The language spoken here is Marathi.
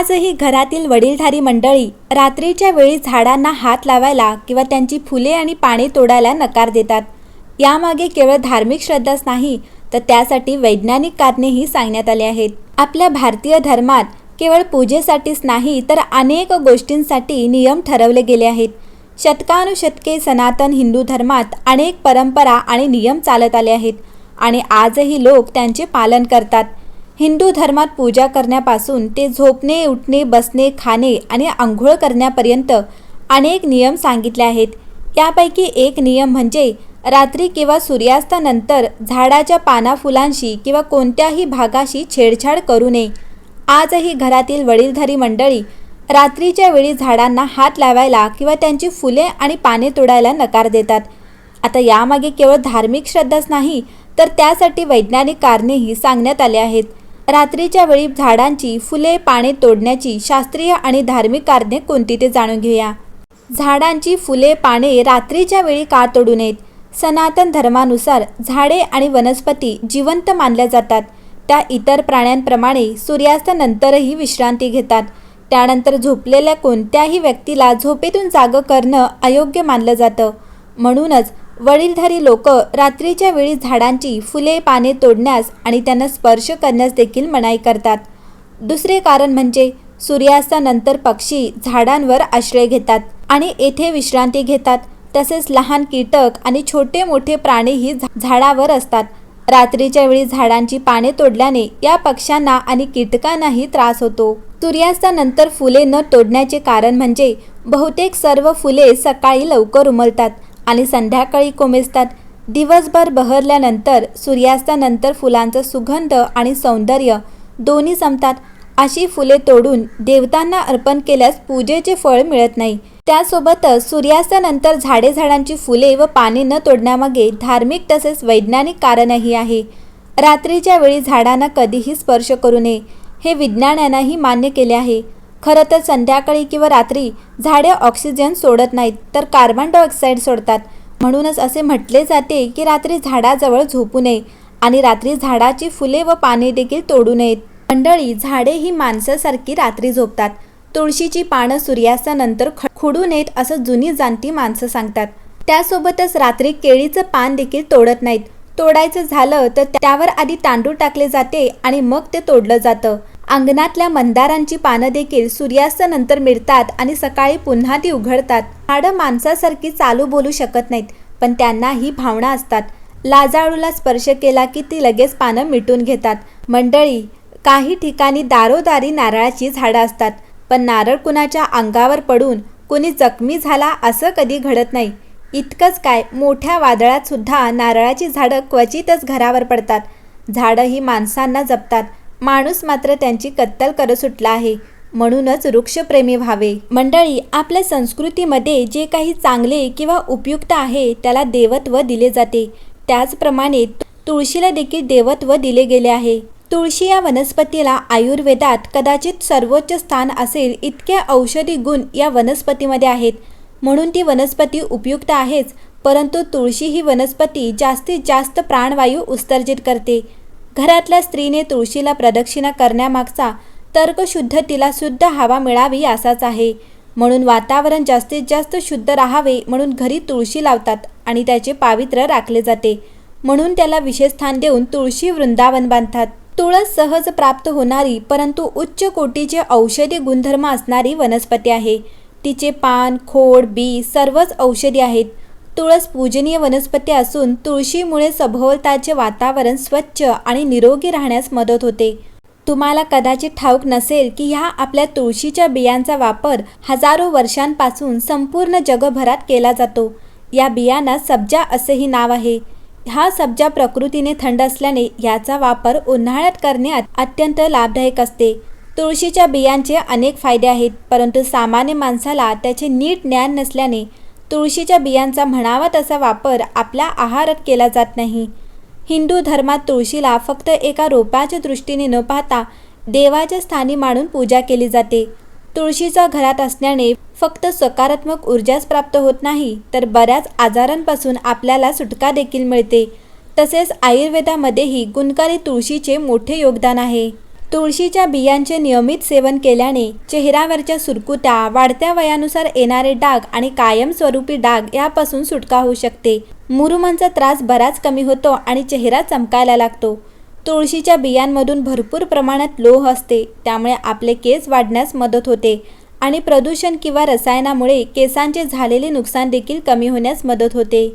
आजही घरातील वडीलधारी मंडळी रात्रीच्या वेळी झाडांना हात लावायला किंवा त्यांची फुले आणि पाने तोडायला नकार देतात. यामागे केवळ धार्मिक श्रद्धाच नाही तर त्यासाठी वैज्ञानिक कारणेही सांगण्यात आली आहेत. आपल्या भारतीय धर्मात केवळ पूजेसाठीच नाही तर अनेक गोष्टींसाठी नियम ठरवले गेले आहेत. शतकानुशतके सनातन हिंदू धर्मात अनेक परंपरा आणि नियम चालत आले आहेत आणि आजही लोक त्यांचे पालन करतात. हिंदू धर्मात पूजा करण्यापासून ते झोपणे उठणे बसणे खाणे आणि आंघोळ करण्यापर्यंत अनेक नियम सांगितले आहेत. यापैकी एक नियम म्हणजे रात्री किंवा सूर्यास्तानंतर झाडाच्या पाना फुलांशी किंवा कोणत्याही भागाशी छेडछाड करू नये. आजही घरातील वडीलधारी मंडळी रात्रीच्या वेळी झाडांना हात लावायला किंवा त्यांची फुले आणि पाने तोडायला नकार देतात. आता यामागे केवळ धार्मिक श्रद्धाच नाही तर त्यासाठी वैज्ञानिक कारणेही सांगण्यात आले आहेत. रात्रीच्या वेळी झाडांची फुले पाने तोडण्याची शास्त्रीय आणि धार्मिक कारणे कोणती ते जाणून घेऊया. झाडांची फुले पाने रात्रीच्या वेळी का तोडू नयेत? सनातन धर्मानुसार झाडे आणि वनस्पती जिवंत मानल्या जातात. त्या इतर प्राण्यांप्रमाणे सूर्यास्तानंतरही विश्रांती घेतात. त्यानंतर झोपलेल्या कोणत्याही व्यक्तीला झोपेतून जागं करणं अयोग्य मानलं जातं. म्हणूनच वडीलधारी लोक रात्रीच्या वेळी झाडांची फुले पाने तोडण्यास आणि त्यांना स्पर्श करण्यास देखील मनाई करतात. दुसरे कारण म्हणजे सूर्यास्तानंतर पक्षी झाडांवर आश्रय घेतात आणि येथे विश्रांती घेतात. तसेच लहान कीटक आणि छोटे मोठे प्राणीही झा- झाडावर असतात. रात्रीच्या वेळी झाडांची पाने तोडल्याने या पक्ष्यांना आणि कीटकांनाही त्रास होतो. सूर्यास्तानंतर फुले न तोडण्याचे कारण म्हणजे बहुतेक सर्व फुले सकाळी लवकर उमलतात. आणि संध्याकाळी कोमेजतात. दिवसभर बहरल्यानंतर सूर्यास्तानंतर फुलांचा सुगंध आणि सौंदर्य दोन्ही संपतात. अशी फुले तोडून देवतांना अर्पण केल्यास पूजेचे फळ मिळत नाही. त्यासोबतच सूर्यास्तानंतर झाडे झाडांची फुले व पाने न तोडण्यामागे धार्मिक तसेच वैज्ञानिक कारणही आहे. रात्रीच्या वेळी झाडांना कधीही स्पर्श करू नये हे विज्ञानानंही मान्य केले आहे. खरं तर संध्याकाळी किंवा रात्री झाडे ऑक्सिजन सोडत नाहीत तर कार्बन डायऑक्साईड सोडतात. म्हणूनच असे म्हटले जाते की रात्री झाडाजवळ झोपू नये आणि रात्री झाडाची फुले व पाने देखील तोडू नयेत. मंडळी झाडे ही माणसासारखी रात्री झोपतात. तुळशीची पानं सूर्यास्तानंतर ख- खुडू नयेत असं जुनी जाणती माणसं सांगतात. त्यासोबतच रात्री केळीचं पान देखील तोडत नाहीत. तोडायचं झालं तर त्यावर आधी तांदूळ टाकले जाते आणि मग ते तोडलं जातं. अंगणातल्या मंदारांची पानं देखील सूर्यास्तानंतर मिळतात आणि सकाळी पुन्हा ती उघडतात. झाडं माणसासारखी चालू बोलू शकत नाहीत पण त्यांना ही भावना असतात. लाजाळूला स्पर्श केला की ती लगेच पानं मिटून घेतात. मंडळी काही ठिकाणी दारोदारी नारळाची झाडं असतात पण नारळ कुणाच्या अंगावर पडून कुणी जखमी झाला असं कधी घडत नाही. इतकंच काय मोठ्या वादळात सुद्धा नारळाची झाडं क्वचितच घरावर पडतात. झाडं ही माणसांना जपतात. माणूस मात्र त्यांची कत्तल करत सुटला आहे. म्हणूनच वृक्षप्रेमी व्हावे. मंडळी आपल्या संस्कृतीमध्ये जे काही चांगले किंवा उपयुक्त आहे त्याला देवत्व दिले जाते. त्याचप्रमाणे तुळशीला देखील देवत्व दिले गेले आहे. तुळशी या वनस्पतीला आयुर्वेदात कदाचित सर्वोच्च स्थान असेल इतके औषधी गुण या वनस्पतीमध्ये आहेत. म्हणून ती वनस्पती उपयुक्त आहेच परंतु तुळशी ही वनस्पती जास्तीत जास्त प्राणवायू उत्सर्जित करते. घरातल्या स्त्रीने तुळशीला प्रदक्षिणा करण्यामागचा तर्कशुद्ध तिला शुद्ध हवा मिळावी असाच आहे. म्हणून वातावरण जास्तीत जास्त शुद्ध राहावे म्हणून घरी तुळशी लावतात आणि त्याचे पावित्र्य राखले जाते. म्हणून त्याला विशेष स्थान देऊन तुळशी वृंदावन बांधतात. तुळस सहज प्राप्त होणारी परंतु उच्च कोटीचे औषधी गुणधर्म असणारी वनस्पती आहे. तिचे पान खोड बी सर्वच औषधी आहेत. तुळस पूजनीय वनस्पती असून तुळशीमुळे सभोवताचे वातावरण स्वच्छ आणि निरोगी राहण्यास मदत होते. तुम्हाला कदाचित ठाऊक नसेल की ह्या आपल्या तुळशीच्या बियांचा वापर हजारो वर्षांपासून संपूर्ण जगभरात केला जातो. या बियांना सब्जा असेही नाव आहे. हा सब्जा प्रकृतीने थंड असल्याने याचा वापर उन्हाळ्यात करणे अत्यंत लाभदायक असते. तुळशीच्या बियांचे अनेक फायदे आहेत परंतु सामान्य माणसाला त्याचे नीट ज्ञान नसल्याने तुळशीच्या बियांचा म्हणावा तसा वापर आपल्या आहारात केला जात नाही. हिंदू धर्मात तुळशीला फक्त एका रोपाच्या दृष्टीने न पाहता देवाच्या स्थानी मानून पूजा केली जाते. तुळशीचा घरात असण्याने फक्त सकारात्मक ऊर्जाच प्राप्त होत नाही तर बऱ्याच आजारांपासून आपल्याला सुटका देखील मिळते. तसेच आयुर्वेदामध्येही गुणकारी तुळशीचे मोठे योगदान आहे. तुळशीच्या बियांचे नियमित सेवन केल्याने चेहऱ्यावरच्या सुरकुत्या वाढत्या वयानुसार येणारे डाग आणि कायमस्वरूपी डाग यापासून सुटका होऊ शकते. मुरुमांचा त्रास बराच कमी होतो आणि चेहरा चमकायला लागतो. तुळशीच्या बियांमधून भरपूर प्रमाणात लोह असते त्यामुळे आपले केस वाढण्यास मदत होते आणि प्रदूषण किंवा रसायनामुळे केसांचे झालेले नुकसान देखील कमी होण्यास मदत होते.